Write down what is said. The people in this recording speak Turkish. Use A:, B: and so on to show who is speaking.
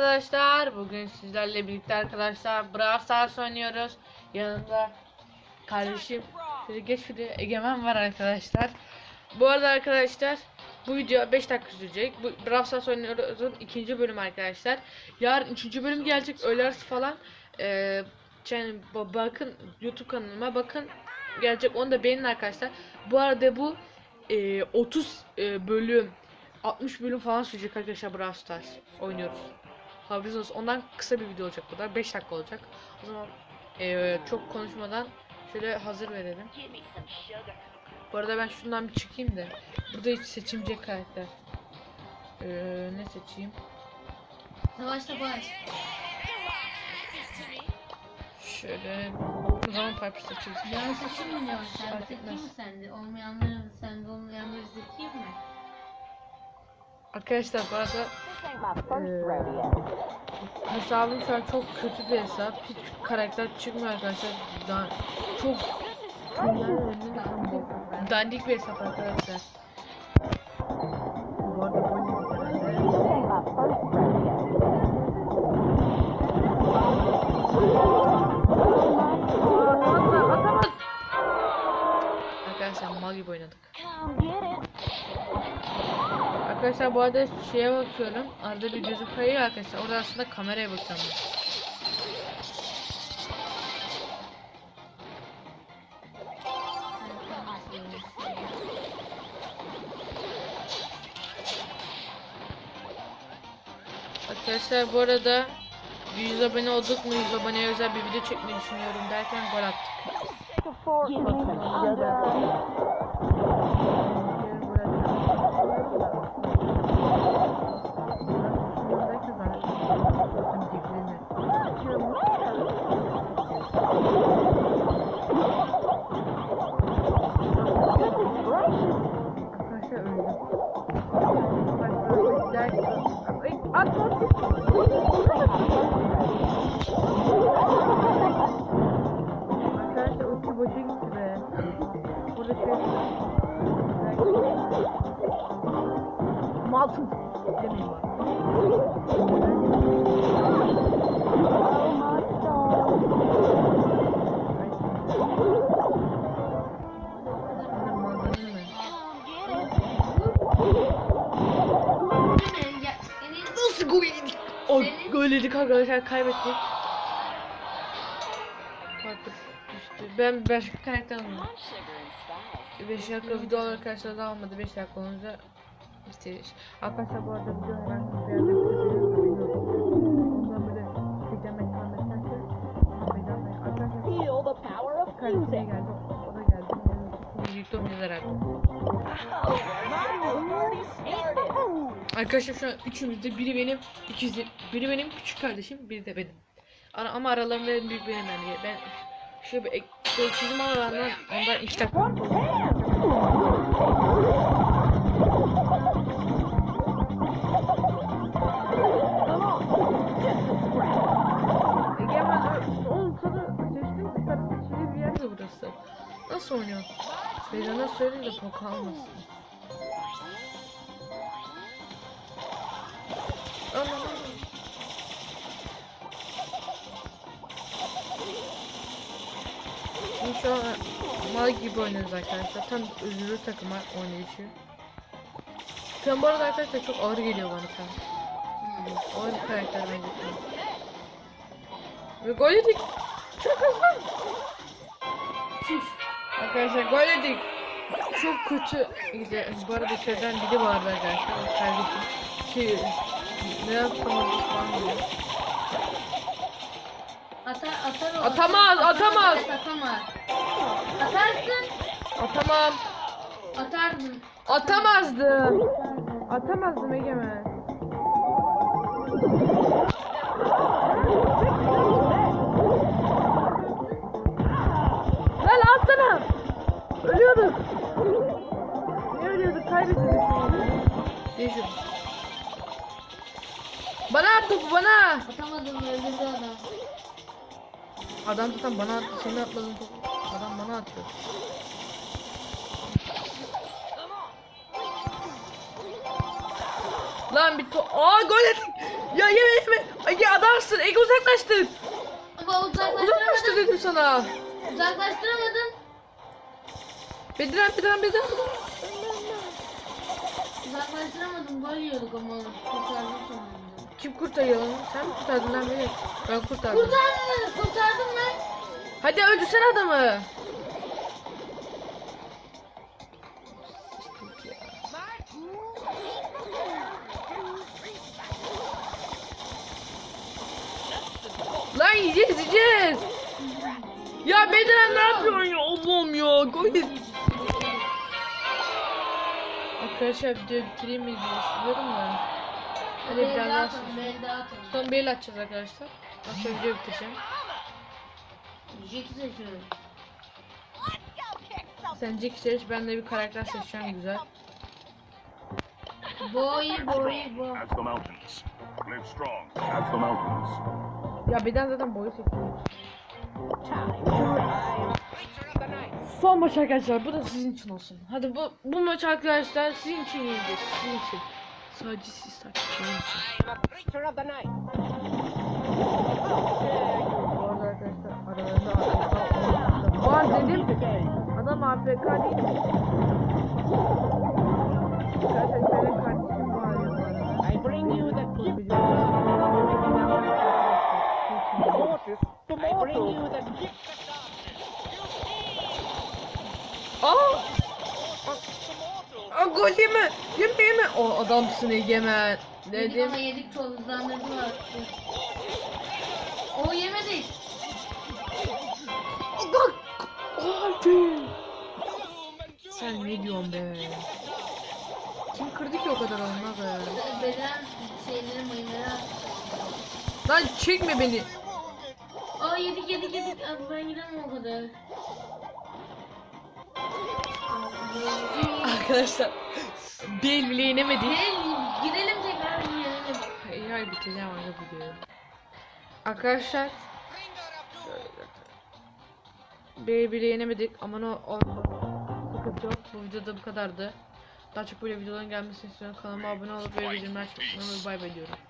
A: arkadaşlar. Bugün sizlerle birlikte arkadaşlar Brawl Stars oynuyoruz. Yanımda kardeşim şöyle geç şuraya Egemen var arkadaşlar. Bu arada arkadaşlar bu video 5 dakika sürecek. Bu Brawl Stars oynuyoruz'un ikinci bölüm arkadaşlar. Yarın üçüncü bölüm gelecek öğle arası falan. Ee, yani ba- bakın YouTube kanalıma bakın gelecek onu da beğenin arkadaşlar. Bu arada bu e, 30 e, bölüm 60 bölüm falan sürecek arkadaşlar Brawl Stars oynuyoruz. Haberiniz olsun. Ondan kısa bir video olacak bu da. 5 dakika olacak. O zaman eee, çok konuşmadan şöyle hazır verelim. Bu arada ben şundan bir çıkayım da. Burada hiç seçimce karakter. Eee, ne seçeyim?
B: Savaş savaş.
A: Şöyle o zaman Piper seçeriz.
B: Yarın seçeyim mi diyorsun sen? Seçeyim mi sende? Olmayanları sende olmayanları seçeyim mi?
A: Arkadaşlar bu arada eee, hesabım şu an çok kötü bir hesap. Hiç karakter çıkmıyor arkadaşlar. Daha çok dandik bir hesap arkadaşlar. Bu arada? Arkadaşlar mal gibi oynadık. Arkadaşlar bu arada şeye bakıyorum. Arada bir gözüm kayıyor arkadaşlar. Orada aslında kameraya ben. Arkadaşlar bu arada 100 abone olduk mu 100 aboneye özel bir video çekmeyi düşünüyorum derken gol attık. Boşa gitti be. Burada şey...
B: senin
A: Nasıl gol yedik? O gol yedik arkadaşlar kaybettik. Ben başka karakter alayım. 5 dakika video arkadaşlar daha olmadı 5 dakika olunca işte arkadaşlar bu arada video herhangi bir yerde bitirebilirim. Ondan böyle ederse yapacağım ben arkadaşlar
C: Feel the power of music.
A: geldi o da geldi. Şimdi birlikte oynayacağız herhalde.
C: My party started.
A: Arkadaşlar şu an üçümüzde biri benim, ikisi biri benim küçük kardeşim, biri de benim. Ara, ama aralarında en büyük benim yani. Ben şöyle bir ek, böyle çizim alanından ondan iki dakika. Nasıl oynuyor? Beyzan'a söyleyeyim de poka almasın. Şimdi şu an mal gibi oynuyoruz arkadaşlar. Tam özürlü takıma oynayışı. Şu bu arada arkadaşlar çok ağır geliyor bana şu an. Oyun karakter bence. Ve gol yedik. Çok hızlı. Sus. Arkadaşlar gol yedik. Çok kötü. İşte, bu arada içeriden biri vardı arkadaşlar. Kardeşim. Şey, ne yaptım falan
B: atar atar o.
A: Atamaz, atamaz.
B: evet, atamaz. Atarsın.
A: Atamam.
B: Atardın.
A: Atamazdım. Atamazdım Egemen. Lan alsana. Ölüyorduk. Ne ölüyorduk? Kaybediyorduk. Değişim. Bana attı bu bana.
B: Atamadın öldürdü adam.
A: Adam zaten bana attı. Senin atmadığın top. Adam bana atıyor. Lan bir to... Aa gol yedik. Ya yeme yeme. Ege adamsın. Ege uzaklaştır.
B: Ama
A: Uzaklaştır
B: uzaklaştıramadım.
A: dedim sana.
B: Uzaklaştıramadım.
A: Bediren Bediren Bediren.
B: Uzaklaştıramadım. Gol yiyorduk ama onu. Kurtardım sonunda.
A: Kim kurtarıyor onu? Sen mi kurtardın lan beni? Ben kurtardım.
B: Kurtardın. Kurtardım lan.
A: Hadi öldürsene adamı. Lan yiyeceğiz yiyeceğiz. Ya Bediren ne yapıyorsun ya Allah'ım ya. Gol yedi. Arkadaşlar videoyu bitireyim mi diye düşünüyorum da. Hadi biraz daha
B: dağıtın.
A: Son bir el atacağız arkadaşlar. Sonra videoyu bitireceğim.
B: Seçiyorum.
A: Sen Jack seç, ben de bir karakter seçeceğim güzel.
B: Boy boy boy.
D: That's the mountains. Live strong. That's the mountains.
A: Ya birden zaten boyu seçiyorum. Son maç arkadaşlar, bu da sizin için olsun. Hadi bu bu maç arkadaşlar sizin için yeneceğiz, sizin için. Sadece siz takipçilerin için. Var dedim. Adam AFK değil. Arkadaşlar benim kardeşim var ya.
C: I bring you the gift. I bring you the gift.
A: Aa! Aa gol yeme! Yeme yeme! O adamsın Egemen.
B: Dedim. Ama yedik çok hızlandırdılar. O yemedik.
A: Bak! Hadi! Sen ne diyorsun be? Kim kırdı ki o kadar olmaz ya?
B: Beden şeyleri mayınları
A: Lan çekme beni.
B: Aa yedik yedik yedik. Abi ben giremem o kadar.
A: Arkadaşlar bir el bile yenemedik.
B: Gel girelim tekrar girelim.
A: İyi hadi bitireceğim videoyu. Arkadaşlar şöyle zaten. Bir el bile yenemedik ama ne oldu? Sıkıntı yok. Bu videoda bu kadardı. Daha çok böyle videoların gelmesini istiyorum. Kanalıma abone olup ve bildirimler açmayı unutmayın. Bay bay diyorum.